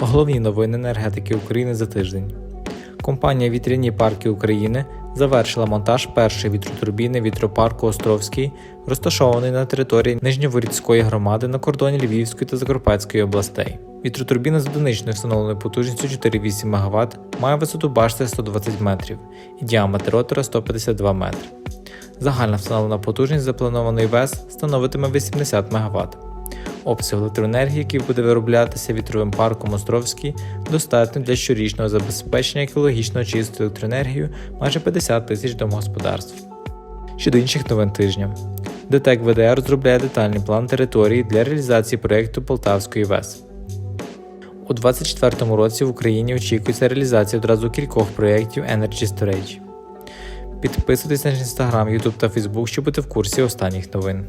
Головні новини енергетики України за тиждень. Компанія Вітряні парки України завершила монтаж першої вітротурбіни вітропарку Островський, розташований на території Нижньоворідської громади на кордоні Львівської та Закарпатської областей. Вітротурбіна з одиничною встановленою потужністю 4,8 МВт має висоту башти 120 метрів і діаметр ротора 152 метри. Загальна встановлена потужність запланований ВЕС становитиме 80 МВт. Обсяг електроенергії, який буде вироблятися вітровим парком Островський, достатньо для щорічного забезпечення екологічно чистою електроенергією майже 50 тисяч домогосподарств. Щодо інших новин тижня. ДТЕК ВДР розробляє детальний план території для реалізації проєкту Полтавської ВЕС. У 2024 році в Україні очікується реалізація одразу кількох проєктів Energy Storage. Підписуйтесь на інстаграм, Ютуб та Фейсбук, щоб бути в курсі останніх новин.